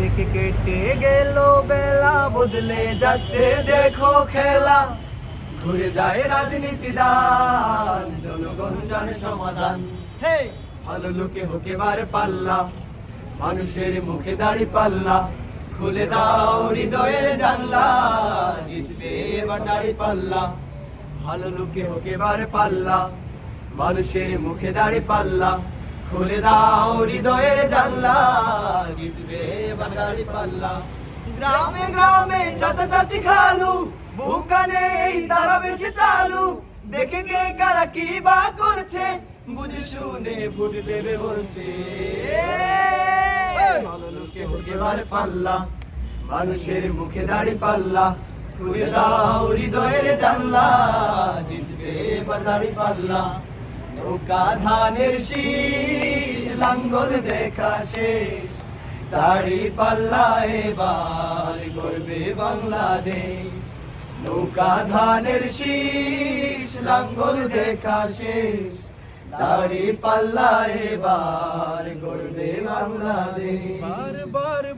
দেখে কেটে গেল বেলা, বদলে যাচ্ছে দেখো খেলা। ঘুরে যায় রাজনীতি দান জনগণ জানে সমাধান। হে ভালো লোকে হোকে বার পাল্লা, মানুষের মুখে দাড়ি পাল্লা। খুলে দাও হৃদয়ের জানলা, জিতবে এবার দাড়ি পাল্লা। ভালো লোকে হোকে বার পাল্লা, মানুষের মুখে দাড়ি পাল্লা। খুলে দাও হৃদয়ের জানলা। দাড়ি পাল্লা। গ্রামে গ্রামে চাচা চাচি খালু, বুকানে এই তারা বেশি চালু। দেখে কে কারা কি বা করছে, বুঝে শুনে ভোট দেবে বলছে। লোকে পাল্লা, মানুষের মুখে দাড়ি পাল্লা। খুলে দাও হৃদয়ের জানলা, জিতবে এবার দাড়ি পাল্লা। নৌকা ধানের শীষ, লাঙ্গল দেখা শেষ। দাড়ি পাল্লা এবার করবে বাংলাদেশ। নৌকা ধানের শীষ, লাঙ্গল দেখা শেষ। দাড়ি পাল্লা এবার করবে বাংলাদেশ। বারবার